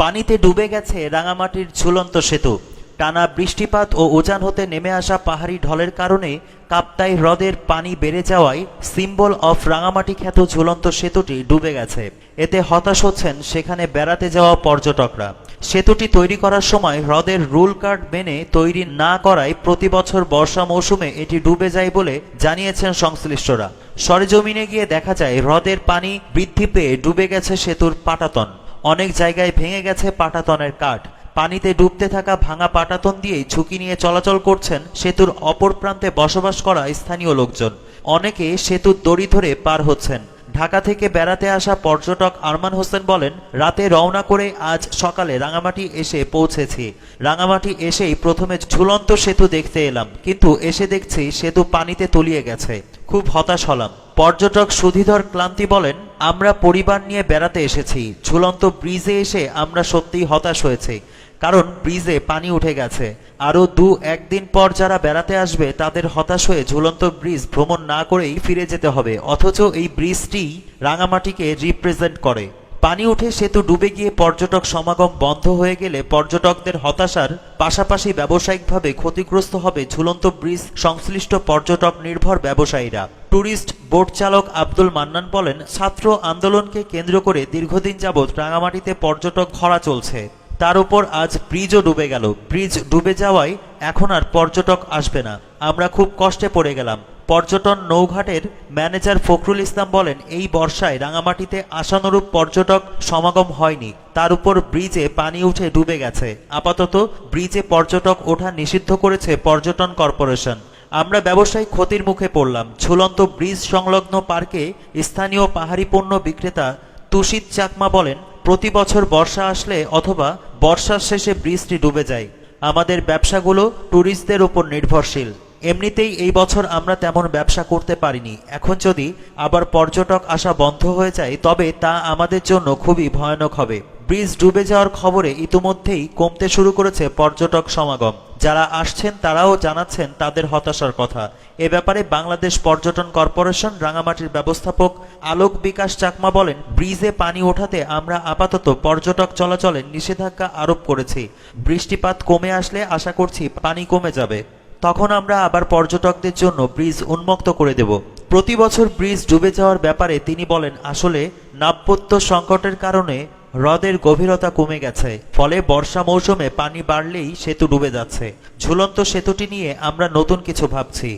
পানিতে ডুবে গেছে রাঙামাটির ঝুলন্ত সেতু। টানা বৃষ্টিপাত ও উজান হতে নেমে আসা পাহাড়ি ঢলের কারণে কাপ্তাই হ্রদের পানি বেড়ে যাওয়ায় সিম্বল অফ রাঙামাটি খ্যাত ঝুলন্ত সেতুটি ডুবে গেছে। এতে হতাশ হচ্ছেন সেখানে বেড়াতে যাওয়া পর্যটকরা। সেতুটি তৈরি করার সময় হ্রদের রুল কার্ড মেনে তৈরি না করায় প্রতি বছর বর্ষা মৌসুমে এটি ডুবে যায় বলে জানিয়েছেন সংশ্লিষ্টরা। সরেজমিনে গিয়ে দেখা যায়, হ্রদের পানি বৃদ্ধি পেয়ে ডুবে গেছে সেতুর পাটাতন। অনেক জায়গায় ভেঙে গেছে পাটাতনের কাঠ। পানিতে ডুবতে থাকা ভাঙা পাটাতন দিয়েই ঝুঁকি নিয়ে চলাচল করছেন সেতুর অপর প্রান্তে বসবাস করা স্থানীয় লোকজন। অনেকে সেতুর দড়ি ধরে পার হচ্ছেন। ঢাকা থেকে বেড়াতে আসা পর্যটক আরমান হোসেন বলেন, রাতে রওনা করে আজ সকালে রাঙামাটি এসে পৌঁছেছি। রাঙামাটি এসেই প্রথমে ঝুলন্ত সেতু দেখতে এলাম, কিন্তু এসে দেখছি সেতু পানিতে তলিয়ে গেছে। খুব হতাশ হলাম। পর্যটক সুধীধর ক্লান্তি বলেন আমরা পরিবার নিয়ে বেড়াতে এসেছি। ঝুলন্ত ব্রিজে এসে আমরা সত্যিই হতাশ হয়েছি, কারণ ব্রিজে পানি উঠে গেছে। আরও দু একদিন পর যারা বেড়াতে আসবে, তাদের হতাশ হয়ে ঝুলন্ত ব্রিজ ভ্রমণ না করেই ফিরে যেতে হবে, অথচ এই ব্রিজটি রাঙামাটিকে রিপ্রেজেন্ট করে। পানি উঠে সেতু ডুবে গিয়ে পর্যটক সমাগম বন্ধ হয়ে গেলে পর্যটকদের হতাশার পাশাপাশি ব্যবসায়িকভাবে ক্ষতিগ্রস্ত হবে ঝুলন্ত ব্রিজ সংশ্লিষ্ট পর্যটক নির্ভর ব্যবসায়ীরা। ট্যুরিস্ট বোট চালক আব্দুল মান্নান বলেন, ছাত্র আন্দোলনকে কেন্দ্র করে দীর্ঘদিন যাবৎ রাঙামাটিতে পর্যটক খরা চলছে। তার উপর আজ ব্রিজও ডুবে গেল। ব্রিজ ডুবে যাওয়ায় এখন আর পর্যটক আসবে না। আমরা খুব কষ্টে পড়ে গেলাম। পর্যটন নৌঘাটের ম্যানেজার ফখরুল ইসলাম বলেন, এই বর্ষায় রাঙামাটিতে আশানুরূপ পর্যটক সমাগম হয়নি। তার উপর ব্রিজে পানি উঠে ডুবে গেছে। আপাতত ব্রিজে পর্যটক ওঠা নিষিদ্ধ করেছে পর্যটন কর্পোরেশন। আমরা ব্যবসায়ী ক্ষতির মুখে পড়লাম। ঝুলন্ত ব্রিজ সংলগ্ন পার্কে স্থানীয় পাহাড়ি পণ্য বিক্রেতা তুষিত চাকমা বলেন, প্রতি বছর বর্ষা আসলে অথবা বর্ষার শেষে ব্রিজটি ডুবে যায়। আমাদের ব্যবসাগুলো ট্যুরিস্টদের উপর নির্ভরশীল। এমনিতেই এই বছর আমরা তেমন ব্যবসা করতে পারিনি। এখন যদি আবার পর্যটক আসা বন্ধ হয়ে যায়, তবে তা আমাদের জন্য খুবই ভয়ানক হবে। ব্রিজ ডুবে যাওয়ার খবরে ইতিমধ্যেই কমতে শুরু করেছে পর্যটক সমাগম। যারা আসছেন, তারাও জানাচ্ছেন তাদের হতাশার কথা। এ ব্যাপারে বাংলাদেশ পর্যটন কর্পোরেশন রাঙামাটির ব্যবস্থাপক আলোক বিকাশ চাকমা বলেন, ব্রিজে পানি ওঠাতে আমরা আপাতত পর্যটক চলাচলে নিষেধাজ্ঞা আরোপ করেছি। বৃষ্টিপাত কমে আসলে আশা করছি পানি কমে যাবে। তখন আমরা আবার পর্যটকদের জন্য ব্রিজ উন্মুক্ত করে দেব। প্রতি বছর ব্রিজ ডুবে যাওয়ার ব্যাপারে তিনি বলেন, আসলে নাব্যত্য সংকটের কারণে হ্রদের গভীরতা কমে গেছে, ফলে বর্ষা মৌসুমে পানি বাড়লেই সেতু ডুবে যাচ্ছে। ঝুলন্ত সেতুটি নিয়ে আমরা নতুন কিছু ভাবছি।